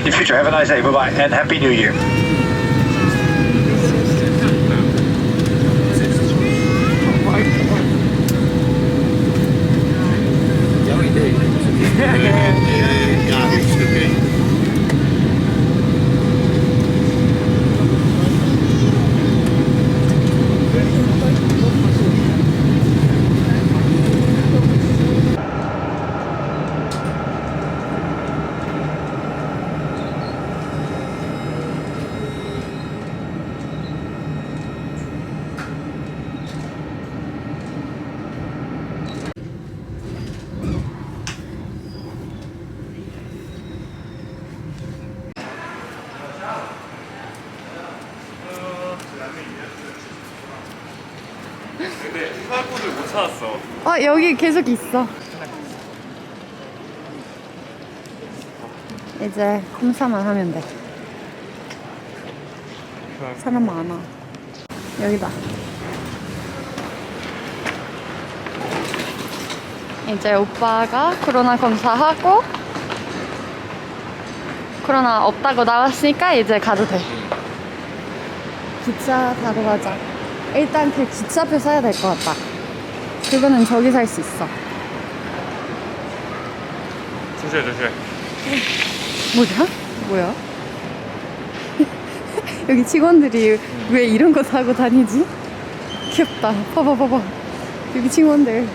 in the future. Have a nice day. Bye bye and happy new year. 어. 어 여기 계속 있어. 이제 검사만 하면 돼. 사람 많아. 여기다. 이제 오빠가 코로나 검사하고 코로나 없다고 나왔으니까 이제 가도 돼. 기차 타러 가자. 일단 그 기차표 사야 될 것 같다. 그거는 저기 살 수 있어. 조심해 조심해. 뭐야? 뭐야? 여기 직원들이 왜 이런 거 사고 다니지? 귀엽다. 봐봐, 봐봐. 여기 직원들.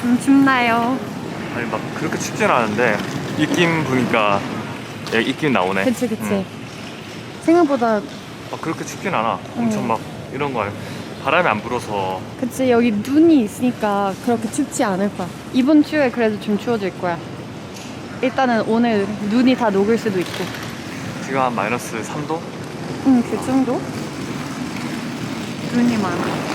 좀 춥나요? 아니 막 그렇게 춥진 않은데 입김 부니까 야, 입김 나오네. 그치, 그치. 응. 생각보다, 막 그렇게 춥진 않아. 엄청 응. 막 이런 거 아니- 바람이 안 불어서 그치, 여기 눈이 있으니까 그렇게 춥지 않을 거야. 이번 주에 그래도 좀 추워질 거야. 일단은 오늘 눈이 다 녹을 수도 있고. 지금 한 마이너스 3도? 응, 그 정도? 눈이 많아.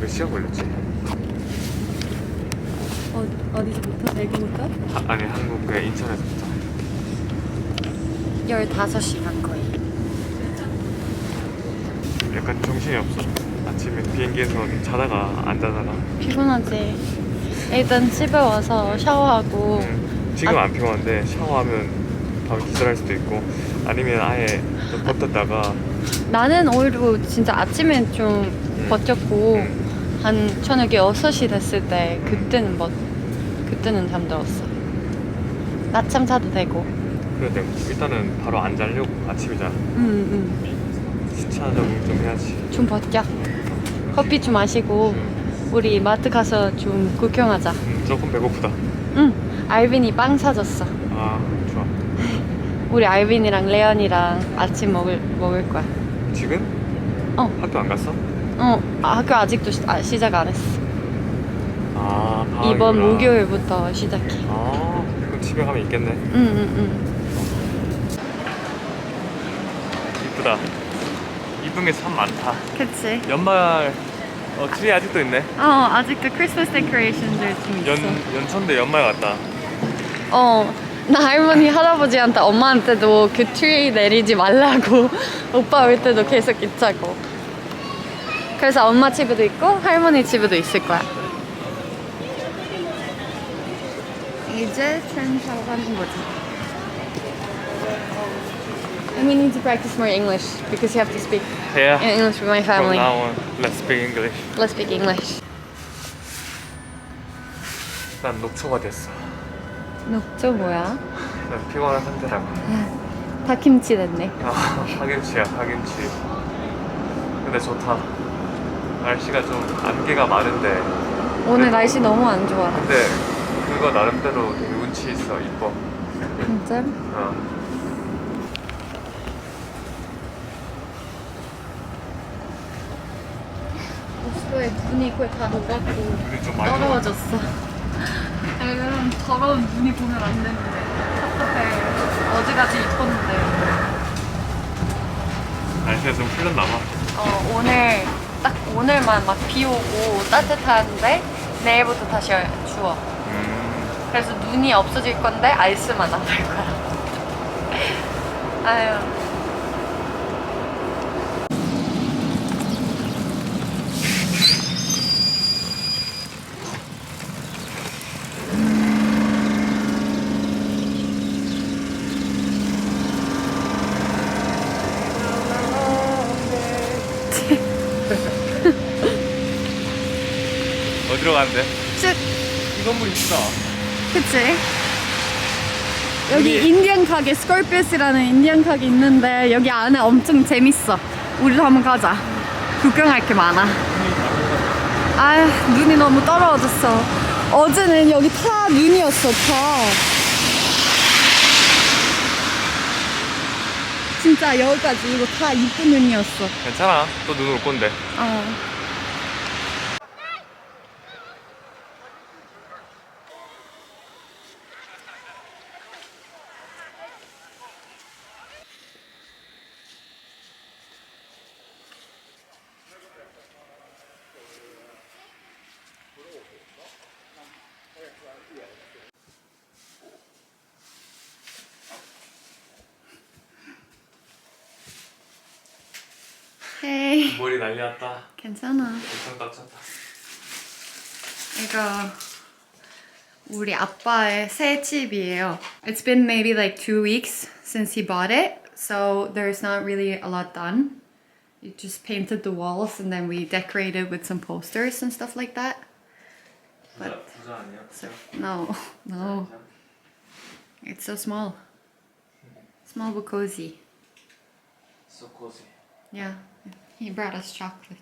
몇 시간 걸렸지? 어, 어디서부터? 대구부터? 아, 아니 한국의 인천에서부터. 15시간 거의. 약간 정신이 없어. 아침에 비행기에서 자다가 안 자다가. 피곤하지. 일단 집에 와서 샤워하고 음, 지금 안 피곤한데 샤워하면 바로 기절할 수도 있고 아니면 아예 좀 버텼다가 나는 오히려 진짜 아침에 좀 버텼고 음, 한 저녁에 6시 됐을 때 그때는 뭐 그때는 잠들었어. 낮잠 자도 되고. 그런데 일단은 바로 안 자려고 아침이잖아. 응, 시차 적응 좀 해야지. 응. 좀 버텨. 커피 좀 마시고 음, 우리 마트 가서 좀 구경하자. 음, 조금 배고프다. 응. 알빈이 빵 사줬어. 아 좋아. 우리 알빈이랑 레언이랑 아침 먹을 먹을 거야. 지금? 어. 학교 안 갔어? 어, 아, 학교 아직도 시, 아, 시작 안 했어. 아 방학이구나. 이번 목요일부터 시작해. 아 그럼 집에 가면 있겠네. 응, 응, 응. 이쁘다. 이쁜 게참 많다. 그치. 연말 어 트리 아직도 있네. 어, 아직도 크리스마스 데코레이션들 좀 있어. 연 연천대 연말 같다. 어, 나 할머니, 할아버지한테, 엄마한테도 그 트리 내리지 말라고 오빠 올 때도 계속 있자고. 그래서 엄마 집에도 있고 할머니 집에도 있을 거야. 이제 트렌 타고 가는 거지. We need to practice more English because you have to speak Yeah. in English with my From family. now on, let's speak English. Let's speak English. 난 녹초가 됐어. 녹조 뭐야? 난 피곤한 상태라고. 닭김치 됐네. 아, 파김치야, 파김치. 근데 좋다. 날씨가 좀 안개가 많은데 오늘 날씨 너무 안 좋아. 근데 그거 나름대로 되게 운치 있어 이뻐 진짜? 어. 오스로에 눈이 거의 다 녹았고 눈이 좀 많이 더러워졌어. 이런 더러운 눈이 보면 안 되는데 답답해. 어제까지 이뻤는데. 날씨가 좀 풀렸나 봐 어, 오늘 딱 오늘만 막 비 오고 따뜻한데 내일부터 다시 추워. 음, 그래서 눈이 없어질 건데 아이스만 안 할 거야. 아유. 가는데? 쭉. 이 건물 있어 그치? 여기 우리- 인디언 가게 스콜피우스라는 인디언 가게 있는데 여기 안에 엄청 재밌어. 우리도 한번 가자. 구경할 게 많아. 아 눈이 너무 떨어졌어. 어제는 여기 다 눈이었어 다. 진짜 여기까지 이거 다 이쁜 눈이었어. 괜찮아 또 눈 올 건데 어. 헤이 머리 난리 났다 괜찮아. 엄청 빡쳤다 이거 우리 아빠의 새 집이에요. It's been maybe like two weeks since he bought it, so there's not really a lot done. You just painted the walls and then we decorated with some posters and stuff like that. 부자, 부자 아니야? So, no, no, it's so small. Small but cozy. So cozy Yeah, he brought us chocolate.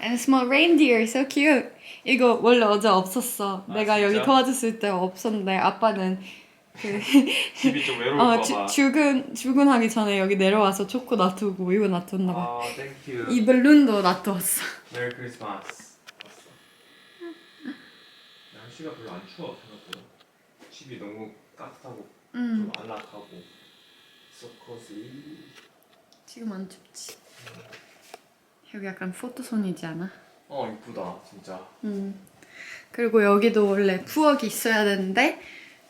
And a small reindeer, so cute. 이거 원래 어제 없었어. 아, 내가 여기 진짜? 도와줬을 때 없었는데 아빠는 그 집이 좀 외로울까 어, 봐 주, 출근 출근하기 전에 여기 내려와서 초코 놔두고 이거 놔뒀나 봐. 아 땡큐 이 balloon도 놔두었어. 메리 크리스마스 왔어 날씨가 별로 안 추워 생각보다 집이 너무 따뜻하고 음, 좀 안락하고 So cozy 지금 안 춥지. 여기 약간 포토존이지 않아? 어 이쁘다 진짜 음. 그리고 여기도 원래 부엌이 있어야 되는데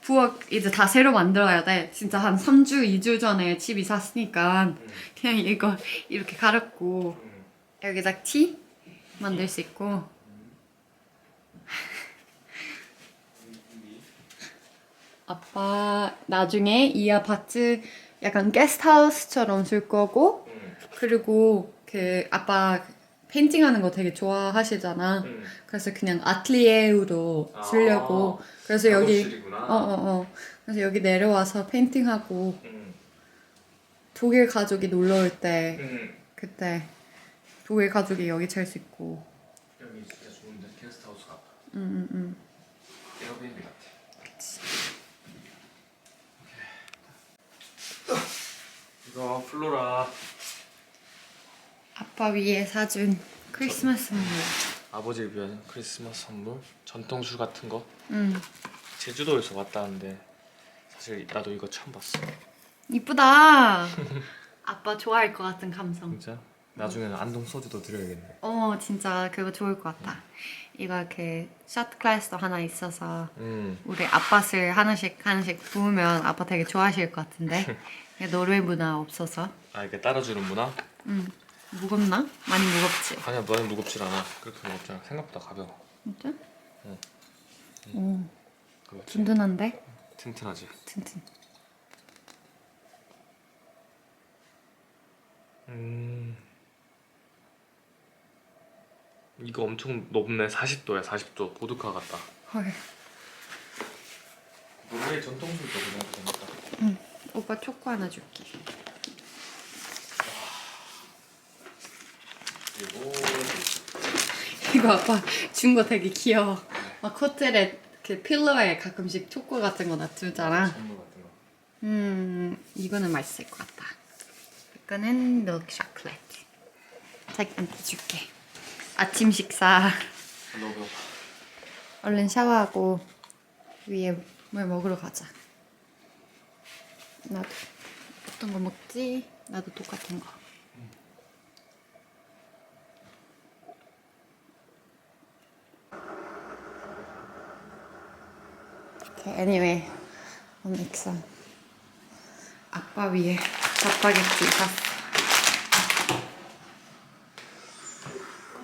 부엌 이제 다 새로 만들어야 돼. 진짜 한 3주, 2주 전에 집 이 샀으니까 음. 그냥 이거 이렇게 갈았고 음. 여기다 티 만들 수 있고 아빠 나중에 이 아파트 약간 게스트하우스처럼 줄 거고 음. 그리고 그 아빠 페인팅하는 거 되게 좋아하시잖아. 음. 그래서 그냥 아틀리에로 아, 쓰려고. 그래서 여기. 어어 어, 그래서 여기 내려와서 페인팅하고 음. 독일 가족이 놀러 올때 음. 그때 독일 가족이 여기 잘 수 있고. 여기 진짜 좋은데 게스트하우스 같아 응응응. 응. 에어비앤비 같아 그치. 이거 플로라 아빠 위에 사준 크리스마스 선물. 아버지를 위한 크리스마스 선물 전통술 같은 거 응. 제주도에서 왔다는데 사실 나도 이거 처음 봤어 이쁘다. 아빠 좋아할 것 같은 감성. 진짜? 나중에는 안동 소주도 드려야겠네 어 진짜 그거 좋을 것 같다. 이거 그샷 클래스도 하나 있어서 음 우리 아빠를 하나씩 하나씩 부으면 아빠 되게 좋아하실 것 같은데 노르웨이 문화 없어서. 아 이게 따라주는 문화? 음 무겁나? 많이 무겁지? 아니야 너는 무겁질 않아. 그렇게 무겁지 않아 생각보다 가벼워. 진짜? 응. 오. 그렇지. 든든한데? 튼튼하지. 튼튼. 음. 이거 엄청 높네. 40도야 40도. 보드카 같다. 헐. 노르웨이 전통술도 그냥 재밌다 오빠 초코 하나 줄게 그리고 이거 아빠 준 거 되게 귀여워. 막 호텔에 그 필러에 가끔씩 초코 같은 거 놔두잖아. 선물 같은 거. 음, 이거는 맛있을 것 같다. 이거는 밀크 초콜릿. 자기한테 줄게. 아침 식사. 너무 배고파. 얼른 샤워하고 위에 뭘 먹으러 가자. 나도 어떤 거 먹지? 나도 똑같은 거. Okay, anyway, make some. 아빠 위에 짜파게티 샀어.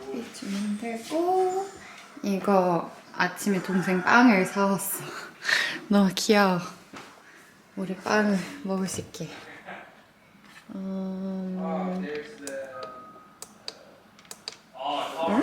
커피 주면 되고 이거 아침에 동생 빵을 사왔어. 너무 귀여워. 우리 빵을 먹을 수 있게. 음... 응?